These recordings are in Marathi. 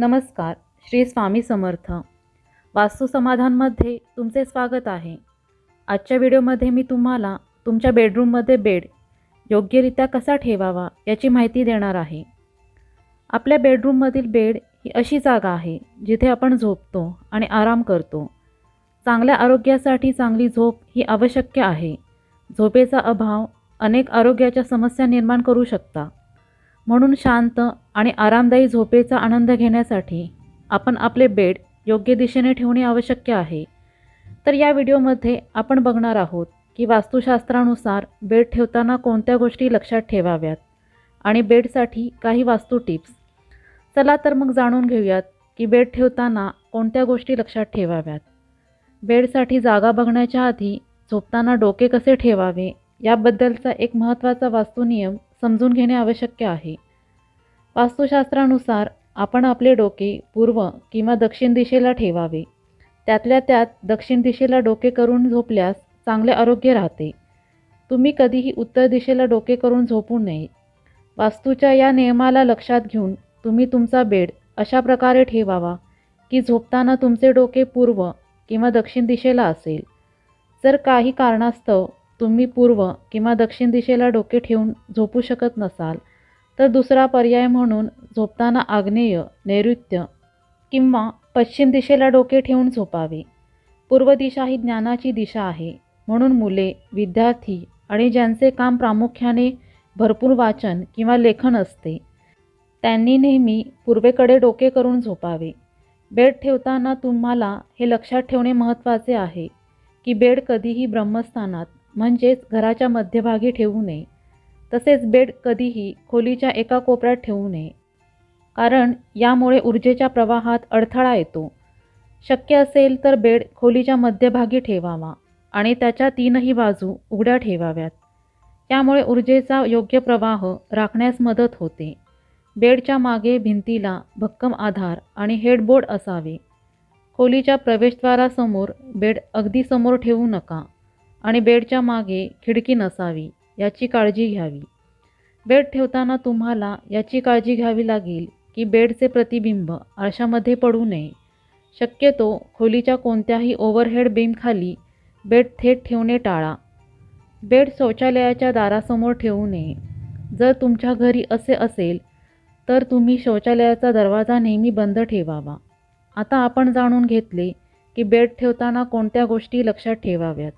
नमस्कार श्री स्वामी समर्थ. वास्तुसमाधानमध्ये तुमचे स्वागत आहे. आजच्या व्हिडिओमध्ये मी तुम्हाला तुमच्या बेडरूममध्ये बेड योग्यरित्या कसा ठेवावा याची माहिती देणार आहे. आपल्या बेडरूममधील बेड ही अशी जागा आहे जिथे आपण झोपतो आणि आराम करतो. चांगल्या आरोग्यासाठी चांगली झोप ही आवश्यक आहे. झोपेचा अभाव अनेक आरोग्याच्या समस्या निर्माण करू शकता. म्हणून शांत आणि आरामदायी झोपेचा आनंद घेण्यासाठी आपण आपले बेड योग्य दिशेने ठेवणे आवश्यक आहे. तर या व्हिडिओमध्ये आपण बघणार आहोत की वास्तुशास्त्रानुसार बेड ठेवताना कोणत्या गोष्टी लक्षात ठेवाव्यात आणि बेडसाठी काही वास्तू टिप्स. चला तर मग जाणून घेऊयात की बेड ठेवताना कोणत्या गोष्टी लक्षात ठेवाव्यात. बेडसाठी जागा बघण्याच्या आधी झोपताना डोके कसे ठेवावे याबद्दलचा एक महत्त्वाचा वास्तुनियम समजून घेणे आवश्यक आहे. वास्तुशास्त्रानुसार आपण आपले डोके पूर्व किंवा दक्षिण दिशेला ठेवावे. त्यातल्या त्यात दक्षिण दिशेला डोके करून झोपल्यास चांगले आरोग्य राहते. तुम्ही कधीही उत्तर दिशेला डोके करून झोपू नये. वास्तूच्या या नियमाला लक्षात घेऊन तुम्ही तुमचा बेड अशा प्रकारे ठेवावा की झोपताना तुमचे डोके पूर्व किंवा दक्षिण दिशेला असेल. जर काही कारणास्तव तुम्ही पूर्व किंवा दक्षिण दिशेला डोके ठेवून झोपू शकत नसाल तर दुसरा पर्याय म्हणून झोपताना आग्नेय नैऋत्य किंवा पश्चिम दिशेला डोके ठेवून झोपावे. पूर्व दिशा ही ज्ञानाची दिशा आहे. म्हणून मुले विद्यार्थी आणि ज्यांचे काम प्रामुख्याने भरपूर वाचन किंवा लेखन असते त्यांनी नेहमी पूर्वेकडे डोके करून झोपावे. बेड ठेवताना तुम्हाला हे लक्षात ठेवणे महत्त्वाचे आहे की बेड कधीही ब्रह्मस्थानात म्हणजेच घराच्या मध्यभागी ठेवू नये. तसेच बेड कधीही खोलीच्या एका कोपऱ्यात ठेवू नये. कारण यामुळे ऊर्जेच्या प्रवाहात अडथळा येतो. शक्य असेल तर बेड खोलीच्या मध्यभागी ठेवावा आणि त्याच्या तीनही बाजू उघड्या ठेवाव्यात. त्यामुळे ऊर्जेचा योग्य प्रवाह राखण्यास मदत होते. बेडच्या मागे भिंतीला भक्कम आधार आणि हेडबोर्ड असावे. खोलीच्या प्रवेशद्वारासमोर बेड अगदी समोर ठेवू नका आणि बेडच्या मागे खिडकी नसावी. याची काळजी घ्यावी. बेड ठेवताना तुम्हाला याची काळजी घ्यावी लागेल की बेडचे प्रतिबिंब आरशामध्ये पडू नये. शक्यतो खोलीच्या कोणत्याही ओव्हरहेड बीमखाली बेड थेट ठेवणे टाळा. बेड शौचालयाच्या दारासमोर ठेवू नये. जर तुमच्या घरी असे असेल तर तुम्ही शौचालयाचा दरवाजा नेहमी बंद ठेवावा. आता आपण जाणून घेतले की बेड ठेवताना कोणत्या गोष्टी लक्षात ठेवाव्यात.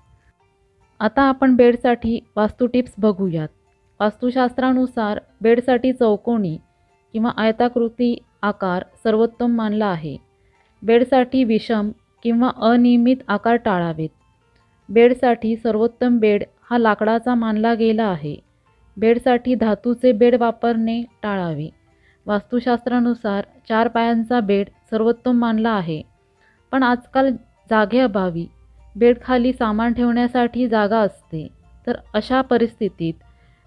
आता आपण बेडसाठी वास्तू टिप्स बघूयात. वास्तुशास्त्रानुसार बेडसाठी चौकोनी किंवा आयताकृती आकार सर्वोत्तम मानला आहे. बेडसाठी विषम किंवा अनियमित आकार टाळावेत. बेडसाठी सर्वोत्तम बेड हा लाकडाचा मानला गेला आहे. बेडसाठी धातूचे बेड वापरणे टाळावे. वास्तुशास्त्रानुसार चार पायांचा बेड सर्वोत्तम मानला आहे. पण आजकाल जागेअभावी बेडखाली सामान ठेवण्यासाठी जागा असते तर अशा परिस्थितीत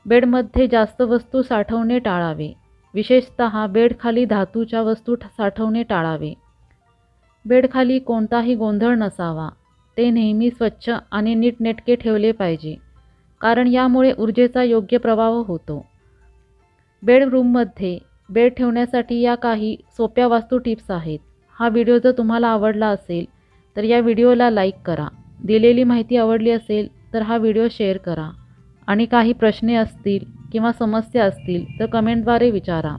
बेडमध्ये जास्त वस्तू साठवणे टाळावे. विशेषत बेडखाली धातूच्या वस्तू ठ- साठवणे टाळावे. बेडखाली कोणताही गोंधळ नसावा. ते नेहमी स्वच्छ आणि नीटनेटके ठेवले पाहिजे कारण यामुळे ऊर्जेचा योग्य प्रभाव होतो. बेडरूममध्ये बेड ठेवण्यासाठी या काही सोप्या वास्तू टिप्स आहेत. हा व्हिडिओ जर तुम्हाला आवडला असेल तर या व्हिडिओला लाईक करा. दिलेली माहिती आवडली असेल तर हा व्हिडिओ शेअर करा. आणि काही प्रश्न असतील किंवा समस्या असतील तर कमेंटद्वारे विचारा.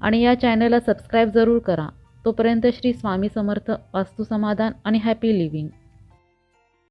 आणि या चॅनलला सबस्क्राईब जरूर करा. तोपर्यंत श्री स्वामी समर्थ वास्तुसमाधान आणि हॅपी लिव्हिंग.